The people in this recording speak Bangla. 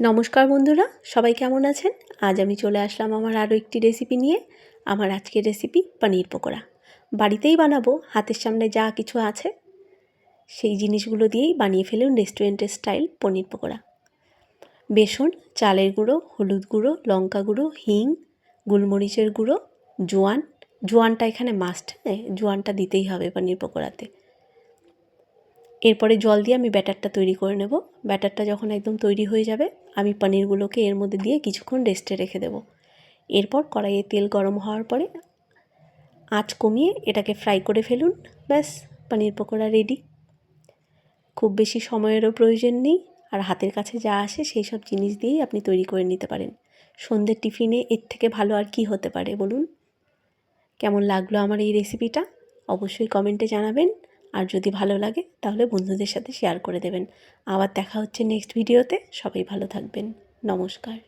নমস্কার বন্ধুরা, সবাই কেমন আছেন? আজ আমি চলে আসলাম আমার আরও একটি রেসিপি নিয়ে, আমার আজকের রেসিপি পনির পকোড়া। বাড়িতেই বানাবো, হাতের সামনে যা কিছু আছে, সেই জিনিসগুলো দিয়েই বানিয়ে ফেলুন রেস্টুরেন্টের স্টাইল পনির পকোড়া। বেসন, চালের গুঁড়ো, হলুদ গুঁড়ো, লঙ্কা গুঁড়ো, হিং, গোলমরিচের গুঁড়ো, জোয়ান। জোয়ানটা এখানে মাস্ট হ্যাঁ জোয়ানটা দিতেই হবে পনির পকোড়াতে। এরপরে জল দিয়ে আমি ব্যাটারটা তৈরি করে নেব। ব্যাটারটা যখন একদম তৈরি হয়ে যাবে, আমি পনিরগুলোকে এর মধ্যে দিয়ে কিছুক্ষণ রেস্টে রেখে দেব। এরপর কড়াইয়ে তেল গরম হওয়ার পরে আঁচ কমিয়ে এটাকে ফ্রাই করে ফেলুন। ব্যাস, পনির পকোড়া রেডি খুব বেশি সময়েরও প্রয়োজন নেই আর হাতের কাছে যা আসে সেই সব জিনিস দিয়েই আপনি তৈরি করে নিতে পারেন। সন্ধ্যের টিফিনে এর থেকে ভালো আর কি হতে পারে বলুন? কেমন লাগল আমার এই রেসিপিটা অবশ্যই কমেন্টে জানাবেন। আর যদি ভালো লাগে, তাহলে বন্ধুদের সাথে শেয়ার করে দেবেন। আবার দেখা হচ্ছে নেক্সট ভিডিওতে সবাই ভালো থাকবেন। নমস্কার।